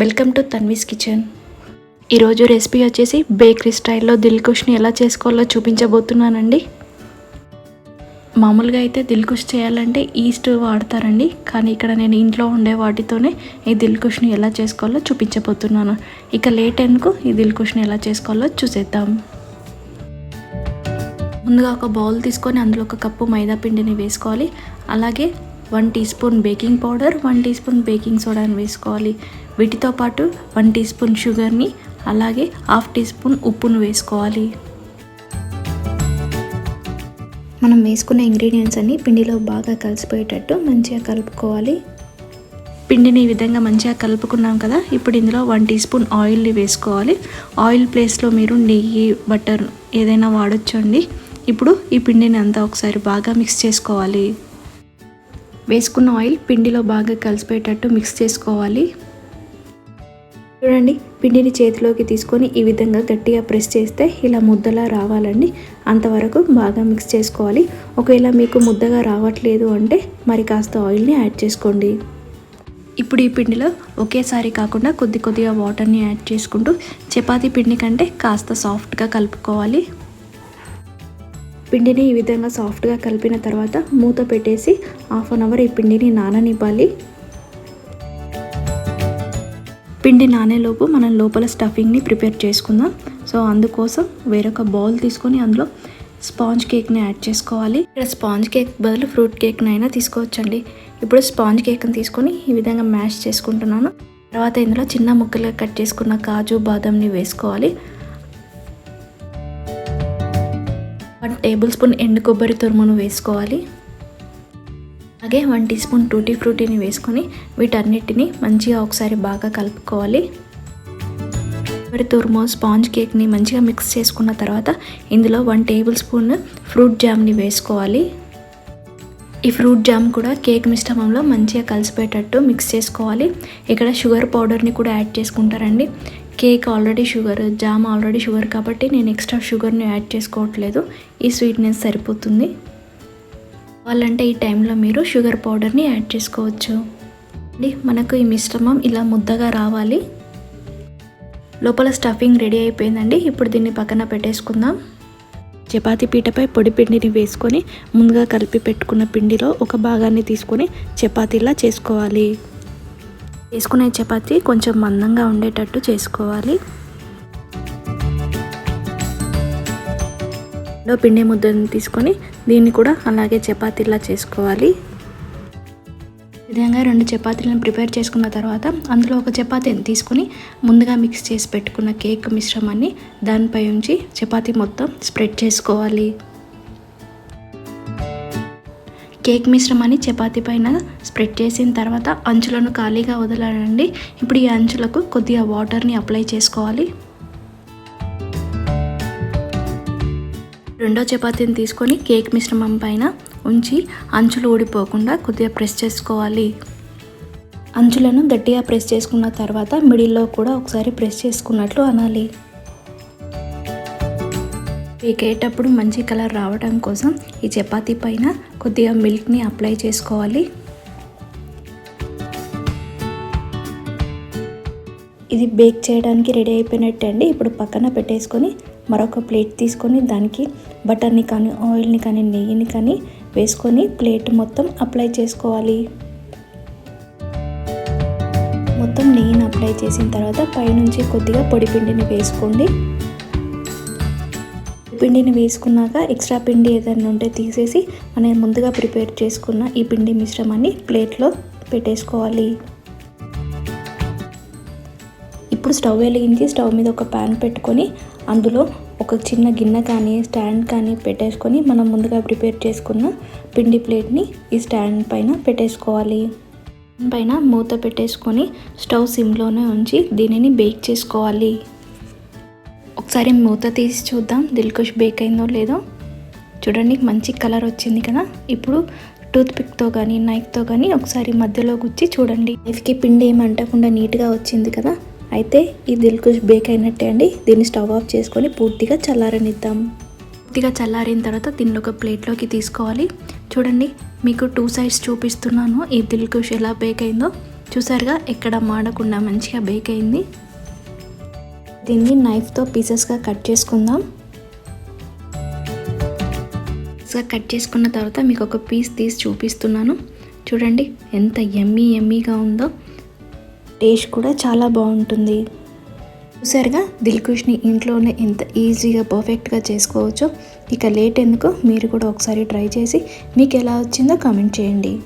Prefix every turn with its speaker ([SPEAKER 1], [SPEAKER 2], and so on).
[SPEAKER 1] Welcome to Tanvi's kitchen. ఈరోజు recipe వచ్చేసి bakery స్టైల్లో దిల్కుష్ని ఎలా చేసుకోవాలో చూపించబోతున్నానండి. మామూలుగా అయితే దిల్ కుష్ చేయాలంటే ఈస్ట్ వాడతారండి. కానీ ఇక్కడ నేను ఇంట్లో ఉండే వాటితోనే ఈ దిల్ కుష్ని ఎలా చేసుకోవాలో చూపించబోతున్నాను. ఇక లేట్ ఎందుకు ఈ దిల్ కుష్ని ఎలా చేసుకోవాలో చూసేద్దాం. ముందుగా ఒక బౌల్ తీసుకొని అందులో ఒక కప్పు మైదా పిండిని వేసుకోవాలి. అలాగే one teaspoon baking powder one teaspoon baking సోడాని వేసుకోవాలి. వీటితో పాటు వన్ టీ స్పూన్ షుగర్ని అలాగే హాఫ్ టీ స్పూన్ ఉప్పును వేసుకోవాలి. మనం వేసుకున్న ఇంగ్రీడియంట్స్ అన్ని పిండిలో బాగా కలిసిపోయేటట్టు మంచిగా కలుపుకోవాలి. పిండిని ఈ విధంగా మంచిగా కలుపుకున్నాం కదా ఇప్పుడు ఇందులో వన్ టీ స్పూన్ ఆయిల్ని వేసుకోవాలి. ఆయిల్ ప్లేస్లో మీరు నెయ్యి బటర్ ఏదైనా వాడొచ్చండి. ఇప్పుడు ఈ పిండిని అంతా ఒకసారి బాగా మిక్స్ చేసుకోవాలి. వేసుకున్న ఆయిల్ పిండిలో బాగా కలిసిపోయేటట్టు మిక్స్ చేసుకోవాలి. చూడండి పిండిని చేతిలోకి తీసుకొని ఈ విధంగా గట్టిగా ప్రెస్ చేస్తే ఇలా ముద్దలా రావాలండి. అంతవరకు బాగా మిక్స్ చేసుకోవాలి. ఒకవేళ మీకు ముద్దగా రావట్లేదు అంటే మరి కాస్త ఆయిల్ని యాడ్ చేసుకోండి. ఇప్పుడు ఈ పిండిలో ఒకేసారి కాకుండా కొద్ది కొద్దిగా వాటర్ని యాడ్ చేసుకుంటూ చపాతీ పిండి కంటే కాస్త సాఫ్ట్గా కలుపుకోవాలి. పిండిని ఈ విధంగా సాఫ్ట్గా కలిపిన తర్వాత మూత పెట్టేసి హాఫ్ అన్ అవర్ ఈ పిండిని నాననివ్వాలి. పిండి నానేలోపు మనం లోపల స్టఫింగ్ని ప్రిపేర్ చేసుకుందాం. సో అందుకోసం వేరొక బౌల్ తీసుకొని అందులో స్పాంజ్ కేక్ని యాడ్ చేసుకోవాలి. ఇక్కడ స్పాంజ్ కేక్ బదులు ఫ్రూట్ కేక్ని అయినా తీసుకోవచ్చండి. ఇప్పుడు స్పాంజ్ కేక్ని తీసుకొని ఈ విధంగా మ్యాష్ చేసుకుంటున్నాను. తర్వాత ఇందులో చిన్న ముక్కలుగా కట్ చేసుకున్న కాజు బాదంని వేసుకోవాలి. వన్ టేబుల్ స్పూన్ ఎండు కొబ్బరి తురుమును వేసుకోవాలి. అలాగే వన్ టీ స్పూన్ టూటీ ఫ్రూటీని వేసుకొని వీటన్నిటిని మంచిగా ఒకసారి బాగా కలుపుకోవాలి. కొబ్బరి తురుము స్పాంజ్ కేక్ని మంచిగా మిక్స్ చేసుకున్న తర్వాత ఇందులో వన్ టేబుల్ స్పూన్ ఫ్రూట్ జామ్ని వేసుకోవాలి. ఈ ఫ్రూట్ జామ్ కూడా కేక్ మిశ్రమంలో మంచిగా కలిసిపోయేటట్టు మిక్స్ చేసుకోవాలి. ఇక్కడ షుగర్ పౌడర్ని కూడా యాడ్ చేసుకుంటారండి. Cake already sugar jam already sugar కాబట్టి నేను ఎక్స్ట్రా షుగర్ని యాడ్ చేసుకోవట్లేదు. ఈ స్వీట్నెస్ సరిపోతుంది. కావాలంటే ఈ టైంలో మీరు షుగర్ పౌడర్ని యాడ్ చేసుకోవచ్చు. అండి మనకు ఈ మిశ్రమం ఇలా ముద్దగా రావాలి. లోపల స్టఫింగ్ రెడీ అయిపోయిందండి. ఇప్పుడు దీన్ని పక్కన పెట్టేసుకుందాం. చపాతీ పీటపై పొడి పిండిని వేసుకొని ముందుగా కలిపి పెట్టుకున్న పిండిలో ఒక భాగాన్ని తీసుకొని చపాతీలా చేసుకోవాలి. చేసుకునే చపాతీ కొంచెం మందంగా ఉండేటట్టు చేసుకోవాలి. లో పిండి ముద్దను తీసుకొని దీన్ని కూడా అలాగే చపాతీలా చేసుకోవాలి. విధంగా రెండు చపాతీలను ప్రిపేర్ చేసుకున్న తర్వాత అందులో ఒక చపాతీని తీసుకొని ముందుగా మిక్స్ చేసి పెట్టుకున్న కేక్ మిశ్రమాన్ని దానిపై ఉంచి చపాతీ మొత్తం స్ప్రెడ్ చేసుకోవాలి. కేక్ మిశ్రమాన్ని చపాతీ పైన స్ప్రెడ్ చేసిన తర్వాత అంచులను ఖాళీగా వదలండి ఇప్పుడు ఈ అంచులకు కొద్దిగా వాటర్ని అప్లై చేసుకోవాలి. రెండో చపాతీని తీసుకొని కేక్ మిశ్రమం పైన ఉంచి అంచులు ఊడిపోకుండా కొద్దిగా ప్రెస్ చేసుకోవాలి. అంచులను గట్టిగా ప్రెస్ చేసుకున్న తర్వాత మిడిల్లో కూడా ఒకసారి ప్రెస్ చేసుకున్నట్లు అనాలి. పీకేటప్పుడు మంచి కలర్ రావడం కోసం ఈ చపాతీ పైన కొద్దిగా మిల్క్ని అప్లై చేసుకోవాలి. ఇది బేక్ చేయడానికి రెడీ అయిపోయినట్టు అండి ఇప్పుడు పక్కన పెట్టేసుకొని మరొక ప్లేట్ తీసుకొని దానికి బటర్ని కానీ ఆయిల్ని కానీ నెయ్యిని కానీ వేసుకొని ప్లేట్ మొత్తం అప్లై చేసుకోవాలి. మొత్తం నెయ్యిని అప్లై చేసిన తర్వాత పైనుంచి కొద్దిగా పొడి పిండిని వేసుకోండి. పిండిని వేసుకున్నాక ఎక్స్ట్రా పిండి ఏదైనా ఉంటే తీసేసి మనం ముందుగా ప్రిపేర్ చేసుకున్న ఈ పిండి మిశ్రమాన్ని ప్లేట్లో పెట్టేసుకోవాలి. ఇప్పుడు స్టవ్ వెలిగించి స్టవ్ మీద ఒక ప్యాన్ పెట్టుకొని అందులో ఒక చిన్న గిన్నె కానీ స్టాండ్ కానీ పెట్టేసుకొని మనం ముందుగా ప్రిపేర్ చేసుకున్న పిండి ప్లేట్ని ఈ స్టాండ్ పైన పెట్టేసుకోవాలి. పైన మూత పెట్టేసుకొని స్టవ్ సిమ్లోనే ఉంచి దీనిని బేక్ చేసుకోవాలి. ఒకసారి మూత తీసి చూద్దాం దిల్కుష్ బేక్ అయిందో లేదో. చూడండి మంచి కలర్ వచ్చింది కదా. ఇప్పుడు టూత్ పిక్తో కానీ నైఫ్తో కానీ ఒకసారి మధ్యలో గుచ్చి చూడండి. నైఫ్కి పిండి ఏమి అంటకుండా నీట్గా వచ్చింది కదా. అయితే ఈ దిల్కుష్ బేక్ అయినట్టే అండి. దీన్ని స్టవ్ ఆఫ్ చేసుకొని పూర్తిగా చల్లారనిద్దాం. పూర్తిగా చల్లారిన తర్వాత దీన్ని ఒక ప్లేట్లోకి తీసుకోవాలి. చూడండి మీకు టూ సైడ్స్ చూపిస్తున్నాను. ఈ దిల్కుష్ ఎలా బేక్ అయిందో. చూసారుగా ఎక్కడ మాడకుండా మంచిగా బేక్ అయింది. దీన్ని నైఫ్తో పీసెస్గా కట్ చేసుకుందాం. పీసెస్గా కట్ చేసుకున్న తర్వాత మీకు ఒక పీస్ తీసి చూపిస్తున్నాను. చూడండి ఎంత ఎమ్మీ ఎమ్మీగా ఉందో. టేస్ట్ కూడా చాలా బాగుంటుంది. చూసారుగా దిల్కుష్ని ఇంట్లోనే ఎంత ఈజీగా పర్ఫెక్ట్గా చేసుకోవచ్చో. ఇక లేట్ ఎందుకు? మీరు కూడా ఒకసారి ట్రై చేసి మీకు ఎలా వచ్చిందో కామెంట్ చేయండి.